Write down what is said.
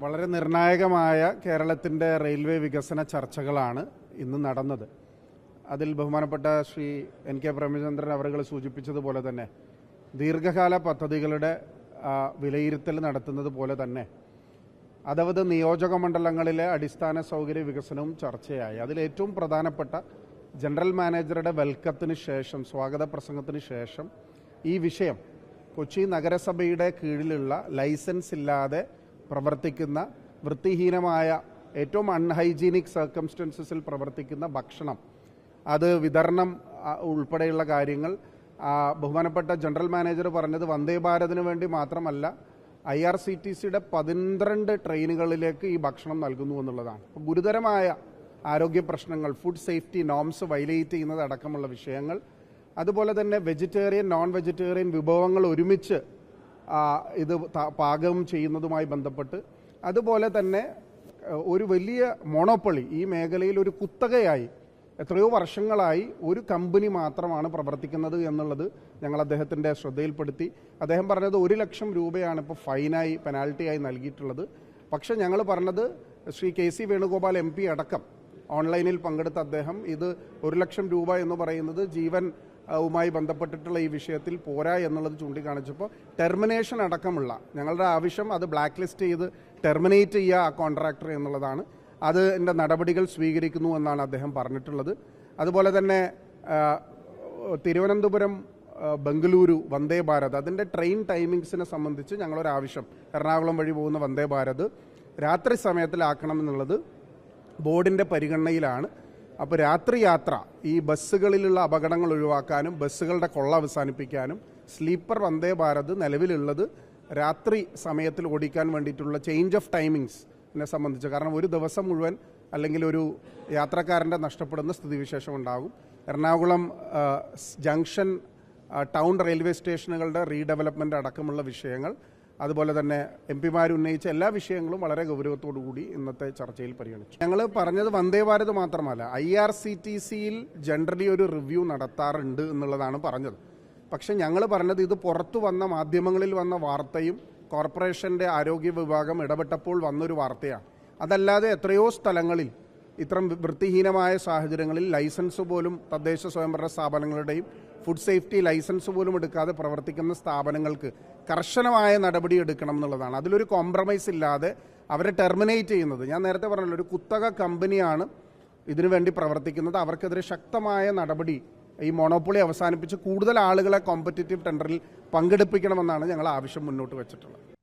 വളരെ നിർണായകമായ കേരളത്തിന്റെ റെയിൽവേ വികസന ചർച്ചകളാണ് ഇന്ന് നടന്നത്. അതിൽ ബഹുമാനപ്പെട്ട ശ്രീ എൻ കെ പ്രേമചന്ദ്രൻ അവർ സൂചിപ്പിച്ചതുപോലെ തന്നെ ദീർഘകാല പദ്ധതികളുടെ വിലയിരുത്തൽ നടത്തുന്നത് പോലെ തന്നെ അതവത് നിയോജക മണ്ഡലങ്ങളിലെ അടിസ്ഥാന സൗകര്യ വികസനവും ചർച്ചയായി. അതിലേറ്റവും പ്രധാനപ്പെട്ട ജനറൽ മാനേജറുടെ വെൽക്കത്തിന് ശേഷം സ്വാഗത പ്രസംഗത്തിന് ശേഷം ഈ വിഷയം കൊച്ചി നഗരസഭയുടെ കീഴിലുള്ള ലൈസൻസ് ഇല്ലാതെ പ്രവർത്തിക്കുന്ന വൃത്തിഹീനമായ ഏറ്റവും അൺഹൈജീനിക് സർക്കംസ്റ്റൻസസിൽ പ്രവർത്തിക്കുന്ന ഭക്ഷണം. അത് വിതരണം ഉൾപ്പെടെയുള്ള കാര്യങ്ങൾ. ബഹുമാനപ്പെട്ട ജനറൽ മാനേജർ പറഞ്ഞത് വന്ദേ ഭാരതിന് വേണ്ടി മാത്രമല്ല ഐ ആർ സി ടി സിയുടെ പന്ത്രണ്ട് ട്രെയിനുകളിലേക്ക് ഈ ഭക്ഷണം നൽകുന്നു എന്നുള്ളതാണ്. അപ്പോൾ ഗുരുതരമായ ആരോഗ്യ പ്രശ്നങ്ങൾ ഫുഡ് സേഫ്റ്റി നോംസ് വയലേറ്റ് ചെയ്യുന്നത് അടക്കമുള്ള വിഷയങ്ങൾ. അതുപോലെ തന്നെ വെജിറ്റേറിയൻ നോൺ വെജിറ്റേറിയൻ വിഭവങ്ങൾ ഒരുമിച്ച് ഇത് പാകം ചെയ്യുന്നതുമായി ബന്ധപ്പെട്ട്. അതുപോലെ തന്നെ ഒരു വലിയ മോണോപ്പൊളി ഈ മേഖലയിൽ ഒരു കുത്തകയായി. എത്രയോ വർഷങ്ങളായി ഒരു കമ്പനി മാത്രമാണ് പ്രവർത്തിക്കുന്നത് എന്നുള്ളത് ഞങ്ങൾ അദ്ദേഹത്തിന്റെ ശ്രദ്ധയിൽപ്പെടുത്തി. അദ്ദേഹം പറഞ്ഞത് ഒരു ലക്ഷം രൂപയാണ് ഇപ്പോൾ ഫൈനായി പെനാൽറ്റിയായി നൽകിയിട്ടുള്ളത്. പക്ഷെ ഞങ്ങൾ പറഞ്ഞത് Shri K C Venugopal M P അടക്കം. ഓൺലൈനിൽ പങ്കെടുത്ത അദ്ദേഹം ഇത് ഒരു ലക്ഷം രൂപ എന്ന് പറയുന്നത് ജീവൻ വുമായി ബന്ധപ്പെട്ടിട്ടുള്ള ഈ വിഷയത്തിൽ പോരാ എന്നുള്ളത് ചൂണ്ടിക്കാണിച്ചപ്പോൾ ടെർമിനേഷൻ അടക്കമുള്ള ഞങ്ങളുടെ ആവശ്യം അത് ബ്ലാക്ക് ലിസ്റ്റ് ചെയ്ത് ടെർമിനേറ്റ് ചെയ്യുക ആ കോൺട്രാക്ടർ എന്നുള്ളതാണ്. അതിന്റെ നടപടികൾ സ്വീകരിക്കുന്നു എന്നാണ് അദ്ദേഹം പറഞ്ഞിട്ടുള്ളത്. അതുപോലെ തന്നെ തിരുവനന്തപുരം ബംഗളൂരു വന്ദേ ഭാരത് അതിന്റെ ട്രെയിൻ ടൈമിങ്സിനെ സംബന്ധിച്ച് ഞങ്ങളൊരാവശ്യം. എറണാകുളം വഴി പോകുന്ന വന്ദേ ഭാരത് രാത്രി സമയത്തിലാക്കണം എന്നുള്ളത് ബോർഡിന്റെ പരിഗണനയിലാണ്. അപ്പോൾ രാത്രി യാത്ര ഈ ബസ്സുകളിലുള്ള അപകടങ്ങൾ ഒഴിവാക്കാനും ബസ്സുകളുടെ കൊള്ള അവസാനിപ്പിക്കാനും സ്ലീപ്പർ വന്ദേ ഭാരത് നിലവിലുള്ളത് രാത്രി സമയത്തിൽ ഓടിക്കാൻ വേണ്ടിയിട്ടുള്ള ചേഞ്ച് ഓഫ് ടൈമിങ്സ് നെ സംബന്ധിച്ച്. കാരണം ഒരു ദിവസം മുഴുവൻ അല്ലെങ്കിൽ ഒരു യാത്രക്കാരന്റെ നഷ്ടപ്പെടുന്ന സ്ഥിതിവിശേഷം ഉണ്ടാകും. എറണാകുളം ജംഗ്ഷൻ ടൗൺ റെയിൽവേ സ്റ്റേഷനുകളുടെ റീഡെവലപ്മെന്റ് അടക്കമുള്ള വിഷയങ്ങൾ അതുപോലെ തന്നെ എം പിമാർ ഉന്നയിച്ച എല്ലാ വിഷയങ്ങളും വളരെ ഗൗരവത്തോടു കൂടി ഇന്നത്തെ ചർച്ചയിൽ പരിഗണിച്ചു. ഞങ്ങൾ പറഞ്ഞത് വന്ദേ ഭാരത് മാത്രമല്ല ഐ ആർ സി ടി സിയിൽ ജനറലി ഒരു റിവ്യൂ നടത്താറുണ്ട് എന്നുള്ളതാണ് പറഞ്ഞത്. പക്ഷെ ഞങ്ങൾ പറഞ്ഞത് ഇത് പുറത്തു വന്ന മാധ്യമങ്ങളിൽ വന്ന വാർത്തയും കോർപ്പറേഷന്റെ ആരോഗ്യ വിഭാഗം ഇടപെട്ടപ്പോൾ വന്നൊരു വാർത്തയാണ്. അതല്ലാതെ എത്രയോ സ്ഥലങ്ങളിൽ ഇത്തരം വൃത്തിഹീനമായ സാഹചര്യങ്ങളിൽ ലൈസൻസ് പോലും തദ്ദേശ സ്വയംഭരണ സ്ഥാപനങ്ങളുടെയും ഫുഡ് സേഫ്റ്റി ലൈസൻസ് പോലും എടുക്കാതെ പ്രവർത്തിക്കുന്ന സ്ഥാപനങ്ങൾക്ക് കർശനമായ നടപടി എടുക്കണം എന്നുള്ളതാണ്. അതിലൊരു കോംപ്രമൈസ് ഇല്ലാതെ അവരെ ടെർമിനേറ്റ് ചെയ്യുന്നത്. ഞാൻ നേരത്തെ പറഞ്ഞല്ലോ ഒരു കുത്തക കമ്പനിയാണ് ഇതിനു വേണ്ടി പ്രവർത്തിക്കുന്നത്. അവർക്കെതിരെ ശക്തമായ നടപടി ഈ മോണോപ്പൊളി അവസാനിപ്പിച്ച് കൂടുതൽ ആളുകളെ കോമ്പറ്റേറ്റീവ് ടെൻഡറിൽ പങ്കെടുപ്പിക്കണമെന്നാണ് ഞങ്ങൾ ആവശ്യം മുന്നോട്ട് വെച്ചിട്ടുള്ളത്.